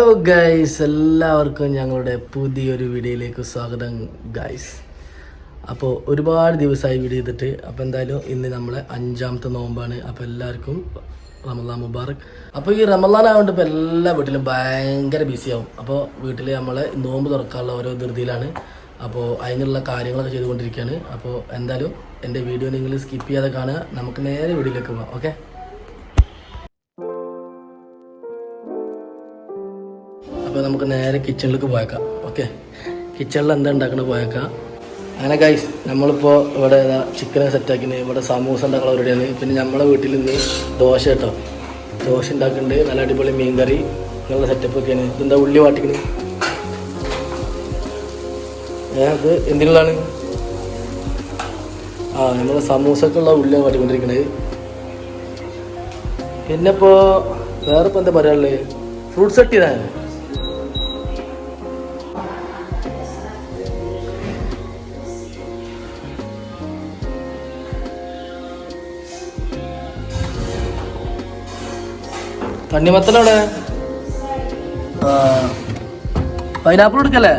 Hello guys എല്ലാവർക്കും ഞങ്ങളുടെ പുതിയൊരു വീഡിയോയിലേക്ക് സ്വാഗതം ഗൈസ് അപ്പോൾ ഒരുപാട് ദിവസമായി വീഡിയോ ചെയ്തിട്ട് അപ്പോൾ എന്തായാലും ഇന്ന് നമ്മളെ അഞ്ചാമത്തെ നോമ്പാണ്. അപ്പോൾ എല്ലാവർക്കും റമദാൻ മുബാറക്. അപ്പോൾ ഈ റമദാൻ ആയതുകൊണ്ട് ഇപ്പോൾ എല്ലാ വീട്ടിലും ഭയങ്കര ബിസിയാവും അപ്പോൾ വീട്ടിൽ നമ്മളെ നോമ്പ് തുറക്കാനുള്ള ഓരോ ധൃതിയിലാണ്. അപ്പോൾ അതിനുള്ള കാര്യങ്ങളൊക്കെ ചെയ്തുകൊണ്ടിരിക്കുകയാണ് അപ്പോൾ എന്തായാലും എന്റെ വീഡിയോ നിങ്ങൾ സ്കിപ്പ് ചെയ്യാതെ കാണുക. നമുക്ക് നേരെ വീഡിയോയിലേക്ക് പോകാം ഓക്കെ അപ്പോൾ നമുക്ക് നേരെ കിച്ചണിലേക്ക് പോയേക്കാം. ഓക്കെ കിച്ചണിൽ എന്താ ഉണ്ടാക്കണത് പോയേക്കാം. അങ്ങനെ ഗൈസ് നമ്മളിപ്പോൾ ഇവിടെ ചിക്കനെ സെറ്റാക്കിന് ഇവിടെ സമൂസ ഉണ്ടാക്കുന്ന പരിപാടിയാണ്. പിന്നെ നമ്മുടെ വീട്ടിൽ നിന്ന് ദോശ കേട്ടോ. ദോശ ഉണ്ടാക്കുന്നുണ്ട് നല്ല അടിപൊളി മീൻ കറി നല്ല സെറ്റപ്പ് ഒക്കെയാണ് ഇതെന്താ ഉള്ളി വാട്ടിക്കണ്? ഏ ഇത് എന്തിനുള്ളതാണ്? ആ നമ്മൾ സമൂസക്കുള്ള ഉള്ളിയാണ് വാട്ടിക്കൊണ്ടിരിക്കണത് പിന്നെ ഇപ്പോൾ വേറെ ഇപ്പോൾ എന്താ പറയാനുള്ളത് ഫ്രൂട്ട്സ് കട്ടിയതാണ് തണ്ണിമത്തനവിടെ ആ പൈനാപ്പിൾ എടുക്കല്ലേ?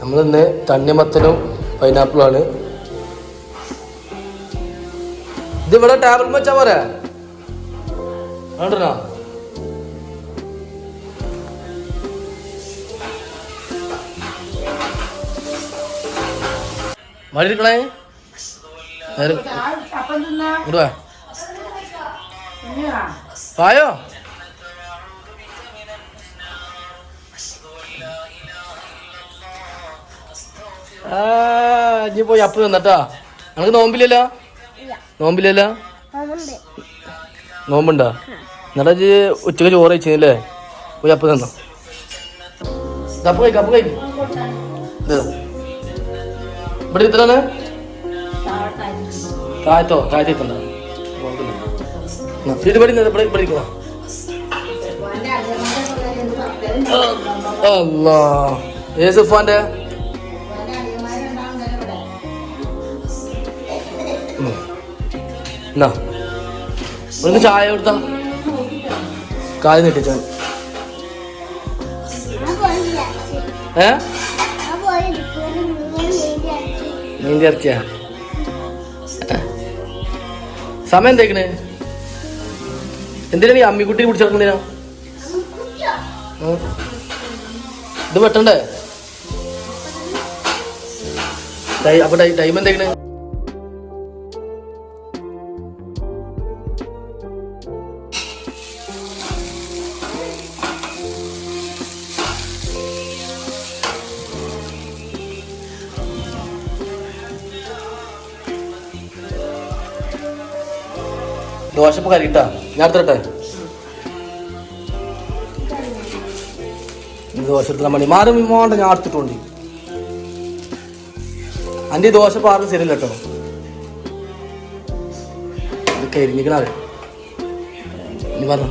നമ്മളിന്ന് തണ്ണിമത്തനും പൈനാപ്പിളും ആണ് ഇത് ഇവിടെ ടാബ്ലറ്റ് വെച്ചാ പോരാ? കണ്ടോ വാ. പായോ ഇനി പോയി അപ്പ് തന്നട്ടാ. നിനക്ക് നോമ്പില്ലല്ലോ? നോമ്പില്ലല്ലോ? നോമ്പുണ്ടോ. എന്നിട്ട് ഉച്ചയ്ക്ക് ചോറ് കഴിച്ചില്ലേ പോയി അപ്പ് തന്നോ. കപ്പ് കഴിക്കും കപ്പ് കഴി ഇത്. ഇവിടെ അല്ലാ ഏസുഫാന്റെ എന്നാ ഇവിടുന്ന് ചായ കൊടുത്താ? കാൽ നീട്ടിച്ചോ? ഏ? മീന്റെ ഇറച്ചിയാ സമയം എന്തേക്കണ്? എന്തിനാ നീ അമ്മിക്കുട്ടി പിടിച്ചിറക്കുന്നതിനാ ഇത് വെട്ടണ്ടേ? അപ്പൊ ടൈം എന്തേക്കണ്? ദോശപ്പ് കരിട്ടാ ഞാൻ എടുത്തിട്ടെ? ദോശ എടുത്ത മണി മാറി മോണ്ട ഞാൻ എടുത്തിട്ടുണ്ട്. അന്റെ ഈ ദോശ പാർന്ന് ശരിയല്ല കേട്ടോ. ഇത് കരിഞ്ഞിക്കണത് ഇനി പറഞ്ഞു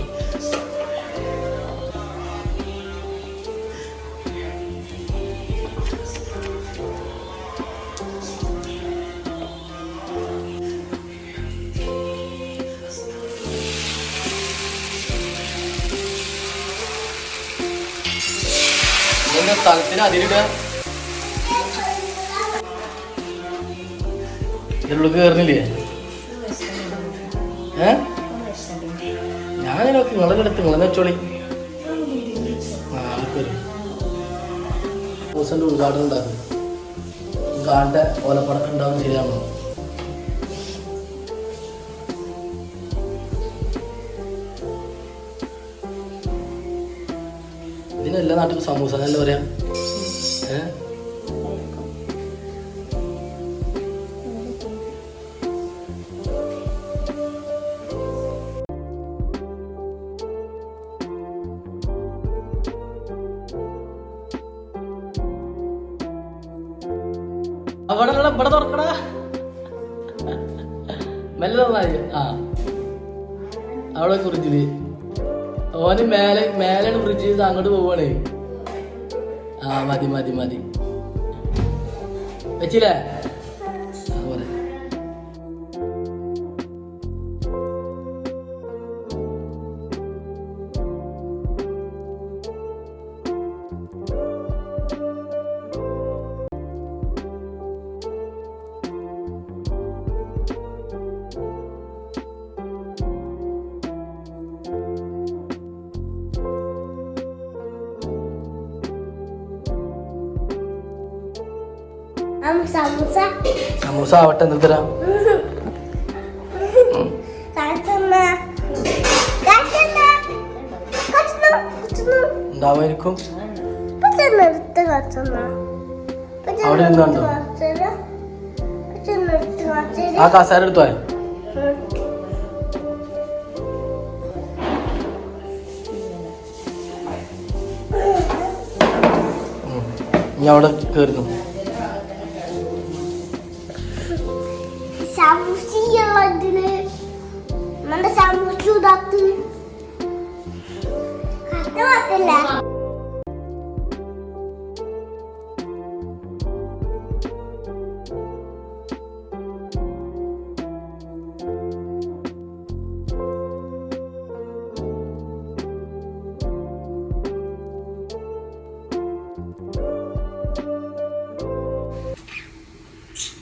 ഇതിന്റെ സ്ഥലത്തിന് അതിരിടുക ഇതിനുള്ളിൽ കയറുന്നില്ലേ? ഏ? ഞാൻ നോക്കി നിങ്ങളെ എടുത്ത് നിങ്ങളെ വെച്ചോളി. ദിവസം ഉദ്ഘാടനം ഉണ്ടാകും ഉദ്ഘാടന്റെ ഓലപ്പടക്കം ഉണ്ടാവും ശരിയാണോ? ഇതിനെല്ലാ നാട്ടിലും സമൂസ എന്നല്ലേ പറയാ? ഏ? അവിടെ ഇവിടെ തുറക്കടാ. മെല്ലെ ആ. അവിടെ ഓന് മേലെ മേലാണ് ബ്രിഡ്ജ് ചെയ്ത് അങ്ങോട്ട് പോവാണ്. ആ മതി മതി മതി. വെച്ചില്ലേ? സമൂസ. ആവട്ടെ എന്ത് തരാം ഞാൻ കാച്ചമ്മ അവിടെ ഇരുന്നുണ്ടോ? കാച്ചമ്മ എടുത്ത് കാച്ചമ്മ ആ കസാര എടുത്തോ ഇനി അവിടെ കയറുന്നു. മാത്രല്ല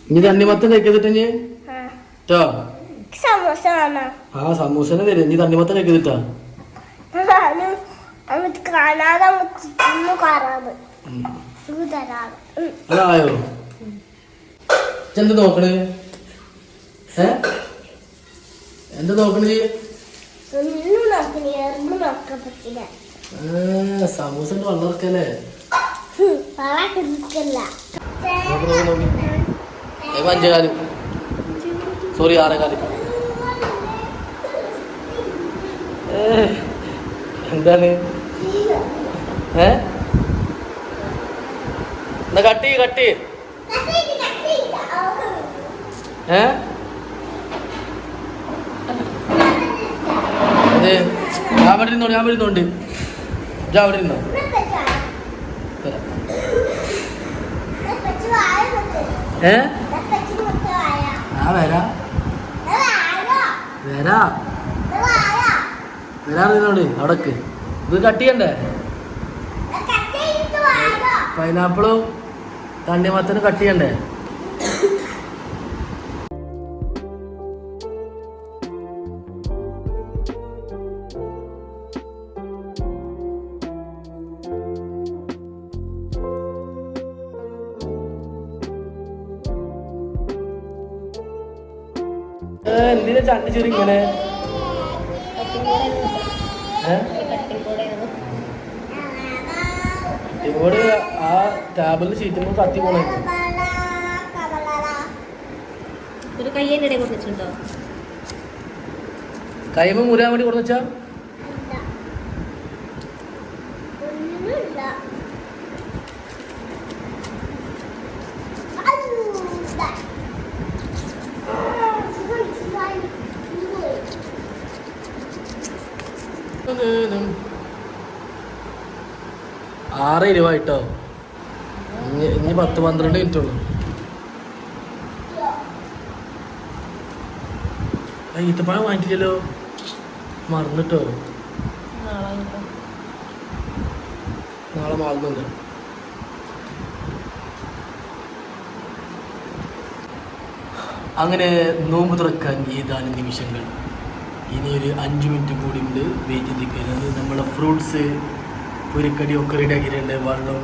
ഇനി തണ്ണിമത്തം കഴിക്കതിട്ട് ഇനി? കേട്ടോ സമൂസ ആ സമൂസനെ തരും. ഇനി തണ്ണിമത്തം നമുക്ക് കാണാതെ. അതായോ എന്ത് നോക്കണേ? ഏ? എന്താ നോക്കണേ? സമൂസ വളർക്കല്ലേ അഞ്ചേകാൽ സോറി ആറേകാൽ എന്താണ്? ഏ? എന്നാ കട്ടി കട്ടി ഏ? അതെ. ഞാൻ വരുന്നുണ്ട് ഞാൻ വരുന്നുണ്ട് ഞാൻ അവിടെ ഏ? ഞാൻ വരാ. വരാ. വരാ നിന്നോട് അവിടക്ക്. ഇത് കട്ട് ചെയ്യണ്ടേ? പൈനാപ്പിളും തണ്ണിമത്തനും കട്ട് ചെയ്യണ്ടേ? എന്തിനാ ചണ്ടി ചുരുങ്ങനെ ഇങ്ങനെ ഏ? ഇവിടെ ആ ടാബിൽ ഷീറ്റുമ്പോൾ കത്തി പോണേ. ഒരു കയ്യേന്റെ ഇടയിൽ കൊടുത്തിട്ടുണ്ടോ? കൈമ മുരാൻ വേണ്ടി കൊടുത്തുവച്ചാ ആറ് ഇരുവായിട്ടോ ഇനി ഇനി പത്ത് പന്ത്രണ്ട് മിനിറ്റ് ഉള്ളു. ഈത്തപ്പഴം വാങ്ങിച്ചല്ലോ മറന്നിട്ടോ. നാളെ മാറുന്നുണ്ട്. അങ്ങനെ നോമ്പ് തുറക്കാൻ ഏതാനും നിമിഷങ്ങൾ. ഇനിയൊരു അഞ്ച് മിനിറ്റ് കൂടി ഉണ്ട് വെയിറ്റ് ചെയ്തിരിക്കുന്നത് നമ്മുടെ ഫ്രൂട്ട്സ് പൊരിക്കടി ഒക്കെ റെഡിയാക്കിയിട്ടുണ്ട് വെള്ളം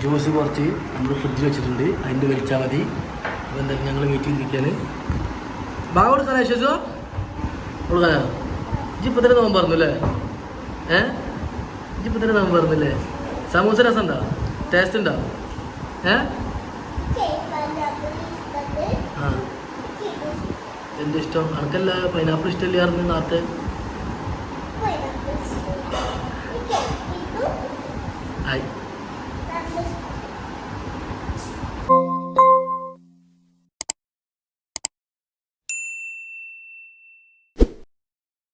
ജ്യൂസ് കുറച്ച് നമ്മൾ ഫ്രിഡ്ജിൽ വെച്ചിട്ടുണ്ട്. അതിന്റെ വലിച്ചാൽ മതി. അപ്പോൾ എന്തായാലും ഞങ്ങൾ വെയിറ്റ് ചെയ്തിരിക്കുകയാണ് ബാഗ് കൊടുക്കാനാ ശേഷോ കൊടുക്കാനാ? ഇജിപ്പോൾ തന്നെ നോമ്പ് പറഞ്ഞു അല്ലേ ഏ? ഇജിപ്പോൾ തന്നെ നോമ്പ് പറഞ്ഞല്ലേ സമൂസ രസം ഉണ്ടോ ടേസ്റ്റ് ഉണ്ടോ? ഏ? ആ. എന്ത് ഇഷ്ടം? അനക്കല്ല പൈനാപ്പിൾ ഇഷ്ടമില്ലായിരുന്നു നേരത്തെ はい。